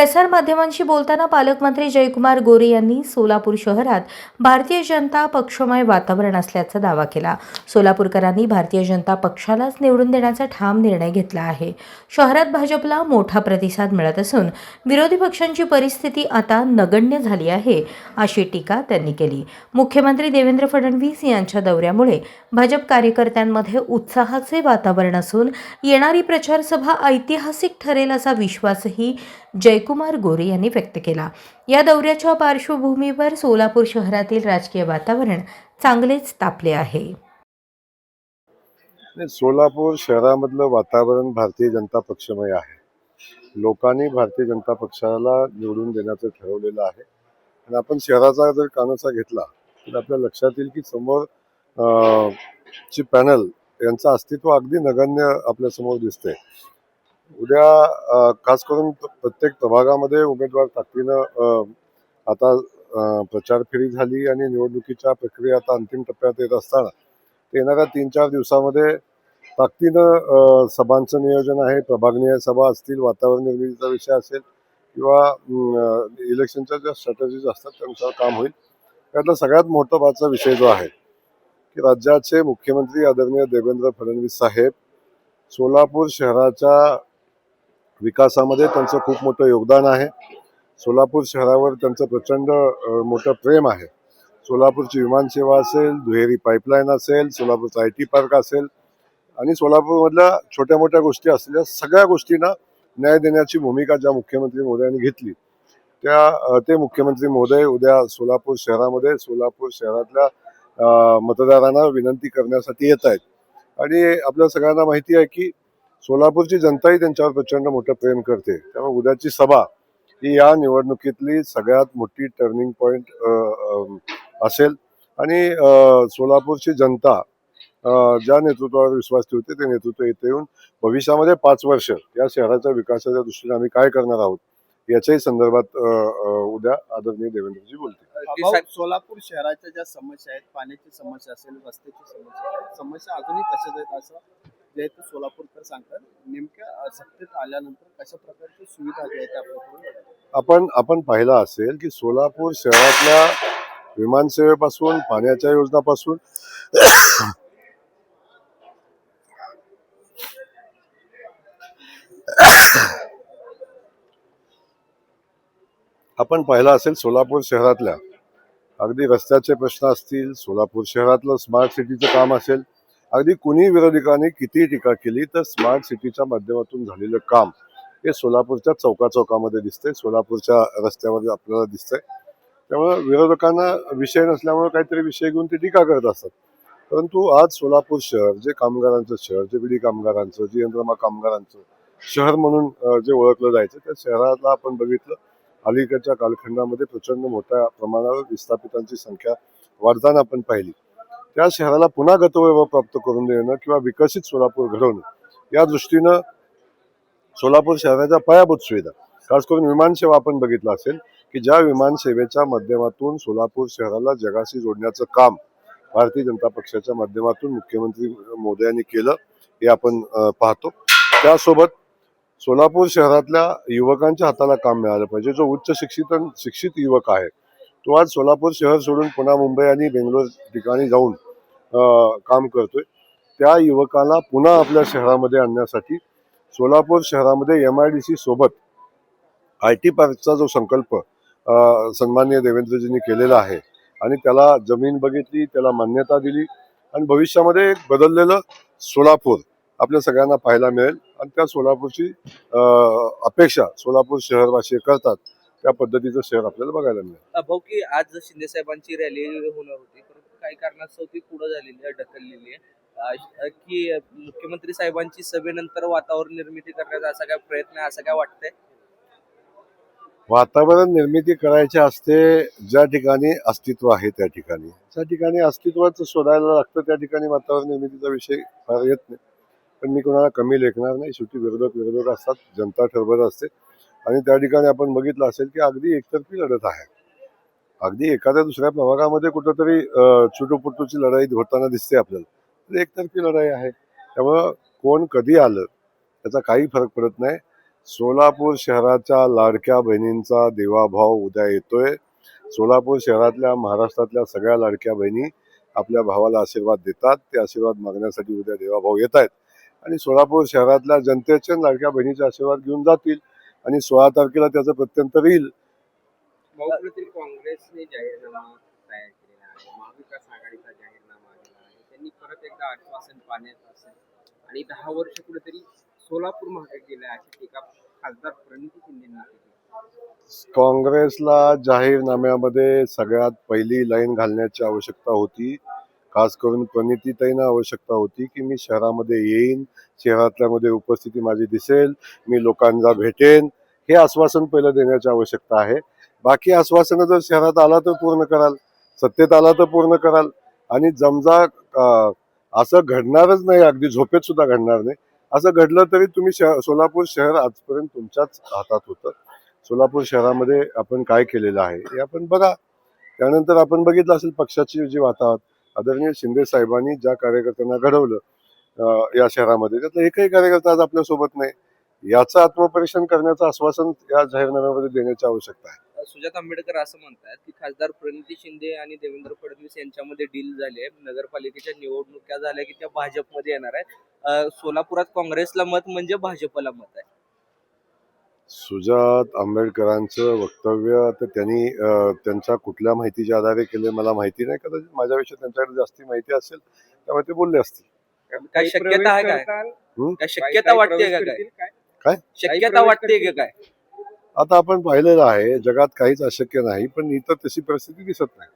प्रसारमाध्यमांशी बोलताना पालकमंत्री जयकुमार गोरे यांनी सोलापूर शहरात भारतीय जनता पक्षमय वातावरण असल्याचा दावा केला. सोलापूरकरांनी भारतीय जनता पक्षालाच निवडून देण्याचा ठाम निर्णय घेतला आहे. शहरात भाजपला मोठा प्रतिसाद मिळत असून विरोधी पक्षांची परिस्थिती आता नगण्य झाली आहे अशी टीका त्यांनी केली. मुख्यमंत्री देवेंद्र फडणवीस यांच्या दौऱ्यामुळे भाजप कार्यकर्त्यांमध्ये उत्साहाचे वातावरण असून येणारी प्रचारसभा ऐतिहासिक ठरेल असा विश्वासही जयकुमार गोरे यांनी व्यक्त केला. या दौऱ्याच्या पार्श्वभूमीवर सोलापूर शहरातील राजकीय वातावरण चांगलेच तापले आहे. सोलापूर शहरामधलं वातावरण भारतीय जनता पक्षमय आहे. लोकांनी भारतीय जनता पक्षाला निवडून देण्याचं ठरवलेलं आहे. आणि आपण शहराचा जर कानाचा घेतला तर आपल्या लक्षात येईल की समोर ची पॅनल यांचं अस्तित्व अगदी नगण्य आपल्यासमोर दिसतंय. उद्या खास करून प्रत्येक प्रभागामध्ये उमेदवार ताकदीनं आता प्रचार फेरी झाली आणि निवडणुकीच्या प्रक्रिया आता अंतिम टप्प्यात येत असताना येणाऱ्या तीन चार दिवसामध्ये ताकदीनं सभांचं नियोजन आहे. प्रभागनीय सभा असतील वातावरण निर्मितीचा विषय असेल किंवा इलेक्शनच्या ज्या स्ट्रॅटजीज असतात त्यानुसार काम होईल. त्यातला सगळ्यात महत्त्वाचा विषय जो आहे की राज्याचे मुख्यमंत्री आदरणीय देवेंद्र फडणवीस साहेब सोलापूर शहराच्या विकासामध्ये त्यांचं खूप मोठं योगदान आहे. सोलापूर शहरावर त्यांचं प्रचंड मोठं प्रेम आहे. सोलापूरची विमानसेवा असेल दुहेरी पाईपलाईन असेल सोलापूरचा आय टी पार्क असेल आणि सोलापूरमधल्या छोट्या मोठ्या गोष्टी असलेल्या सगळ्या गोष्टींना न्याय देण्याची भूमिका ज्या मुख्यमंत्री महोदयांनी घेतली त्या ते मुख्यमंत्री महोदय उद्या सोलापूर शहरामध्ये सोलापूर शहरातल्या मतदारांना विनंती करण्यासाठी येत आहेत. आणि आपल्या सगळ्यांना माहिती आहे की सोलापूरची जनताही त्यांच्यावर प्रचंड मोठं प्रेम करते. त्यामुळे उद्याची सभा ही या निवडणुकीतली सगळ्यात मोठी टर्निंग पॉईंट असेल. आणि सोलापूरची जनता ज्या नेतृत्वावर विश्वास ठेवते ते नेतृत्व इथे येऊन भविष्यामध्ये पाच वर्ष या शहराच्या विकासाच्या दृष्टीने आम्ही काय करणार आहोत याच्याही संदर्भात उद्या आदरणीय देवेंद्रजी बोलतील. ते भाऊ, सा- सोलापूर शहराच्या ज्या समस्या आहेत पाण्याची समस्या असेल रस्त्याची समस्या समस्या अजूनही तशाच आहेत असं जे जयंत सोलापूरकर सांगतात. नेमक्या सत्तेत आल्यानंतर कशा प्रकारची सुविधा ज्या आहे त्या आपल्याकडून आपण आपण पाहिलं असेल की सोलापूर शहरातल्या विमानसेवेपासून पाण्याच्या योजनापासून आपण पाहिलं असेल सोलापूर शहरातल्या. अगदी रस्त्याचे प्रश्न असतील सोलापूर शहरातलं स्मार्ट सिटीचं काम असेल अगदी कुणी विरोधकांनी किती टीका केली तर स्मार्ट सिटीच्या माध्यमातून झालेलं काम हे सोलापूरच्या चौका चौकामध्ये दिसतंय. सोलापूरच्या रस्त्यामध्ये आपल्याला दिसतंय. त्यामुळे विरोधकांना विषय नसल्यामुळे काहीतरी विषय घेऊन ते टीका करत असतात. परंतु आज सोलापूर शहर जे कामगारांचं शहर जे बिडी कामगारांचं जे यंत्रमा कामगारांचं शहर म्हणून जे ओळखलं जायचं त्या शहराला आपण बघितलं. अलीकडच्या कालखंडामध्ये प्रचंड मोठ्या प्रमाणावर विस्थापितांची संख्या वाढताना आपण पाहिली. त्या शहराला पुन्हा गतवैभव प्राप्त करून देणं किंवा विकसित सोलापूर घडवणं या दृष्टीनं सोलापूर शहराच्या पायाभूत सुविधा. खास करून विमानसेवा आपण बघितलं असेल की ज्या विमानसेवेच्या माध्यमातून सोलापूर शहराला जगाशी जोडण्याचं काम भारतीय जनता पक्षाच्या माध्यमातून मुख्यमंत्री मोदयांनी केलं हे आपण पाहतो. त्यासोबत सोलापूर शहरातल्या युवकांच्या हाताला काम मिळालं पाहिजे. जो उच्च शिक्षित शिक्षित युवक आहे तो आज सोलापूर शहर सोडून पुन्हा मुंबई आणि बेंगलोर ठिकाणी जाऊन काम करतोय. त्या युवकाला पुन्हा आपल्या शहरामध्ये आणण्यासाठी सोलापूर शहरामध्ये एम आय डी सी सोबत आय टी पार्कचा जो संकल्प सन्माननीय देवेंद्रजींनी केलेला आहे आणि त्याला जमीन बघितली त्याला मान्यता दिली आणि भविष्यामध्ये एक बदललेलं सोलापूर आपल्या सगळ्यांना पाहायला मिळेल. आणि त्या सोलापूरची अपेक्षा सोलापूर शहरवासी करतात. त्या पद्धतीचं शहर आपल्याला बघायला मिळेल. भाऊ की आज शिंदे साहेबांची रॅली होणार होती परंतु काही कारणास्तव ती पुढे झालेली आहे ढकललेली आहे. की मुख्यमंत्री साहेबांची सभेनंतर वातावरण निर्मिती करण्याचा असा काय प्रयत्न आहे असं काय वाटतंय? वातावरण निर्मिती करायची असते ज्या ठिकाणी अस्तित्व आहे त्या ठिकाणी. ज्या ठिकाणी अस्तित्वाचं शोधायला लागतं त्या ठिकाणी वातावरण निर्मितीचा विषय फार येत नाही. पण मी कोणाला कमी लेखणार नाही शेवटी विरोधक विरोधक असतात जनता ठरवत असते. आणि त्या ठिकाणी आपण बघितलं असेल की अगदी एकतर्फी लढत आहे. अगदी एखाद्या दुसऱ्या प्रभागामध्ये कुठंतरी अं, चुटूपुटूची लढाई होताना दिसते आपल्याला. तर एकतर्फी लढाई आहे. त्यामुळं कोण कधी आलं त्याचा काही फरक पडत नाही. सोलापूर शहराच्या लाडक्या बहिणींचा देवाभाव उद्या येतोय. सोलापूर शहरातल्या महाराष्ट्रातल्या सगळ्या लाडक्या बहिणी आपल्या भावाला आशीर्वाद देतात. ते आशीर्वाद मागण्यासाठी उद्या देवाभाव येत आहेत आणि सोलापूर शहरातल्या जनतेच्या लाडक्या बहिणीचे आशीर्वाद घेऊन जातील. आणि सोळा तारखेला त्याचं प्रत्यंतर येईल काँग्रेसने जाहीरनामा तयार केलेला आहे. महाविकास आघाडीचा जाहीरनामा आलेला आहे. त्यांनी परत एकदा आश्वासन पाण्यात असेल. आणि दहा वर्ष कुठेतरी सोलापूर मागे गेले अशी टीका खासदार प्रणिती शिंदेंनी काँग्रेसला जाहीरनाम्यामध्ये सगळ्यात पहिली लाईन घालण्याची आवश्यकता होती. खास करून प्रणितीताईंना आवश्यकता होती की मी शहरामध्ये येईन शहरातल्यामध्ये उपस्थिती माझी दिसेल मी लोकांना भेटेन. हे आश्वासन पहिलं देण्याची आवश्यकता आहे. बाकी आश्वासनं जर शहरात आला तर पूर्ण कराल सत्तेत आला तर पूर्ण कराल. आणि जमजा असं घडणारच नाही अगदी झोपेत सुद्धा घडणार नाही. असं घडलं तरी तुम्ही शह सोलापूर शहर आजपर्यंत तुमच्याच हातात होतं. सोलापूर शहरामध्ये आपण काय केलेलं आहे हे आपण बघा. त्यानंतर आपण बघितलं असेल पक्षाची जी वातावरण आदरणीय शिंदे साहेबांनी ज्या कार्यकर्त्यांना घडवलं या शहरामध्ये त्यातला एकही कार्यकर्ता आज आपल्यासोबत नाही. याचं आत्मपरीक्षण करण्याचं आश्वासन या जाहीरनाम्यामध्ये देण्याची आवश्यकता आहे. सुजात आंबेडकर असं म्हणतात की खासदार प्रणिती शिंदे आणि देवेंद्र फडणवीस यांच्यामध्ये डील झाली आहे. नगरपालिकेच्या निवडणुका झाल्या की त्या भाजपमध्ये येणार आहेत. सोलापुरात काँग्रेसला मत म्हणजे भाजपला मत आहे. सुजात आंबेडकरांचं वक्तव्य तर त्यांनी अं, त्यांच्या कुठल्या माहितीच्या आधारे केले मला माहिती नाही कदाचित माझ्याविषयी त्यांच्याकडे जास्ती माहिती असेल त्यामुळे ते बोलले असतील काय काही शक्यता आहे काय? हं? शक्यता वाटते काय काय? काय? शक्यता वाटते? काय आता आपण पाहिलेलं आहे जगात काहीच अशक्य नाही पण इथं तशी परिस्थिती दिसत नाही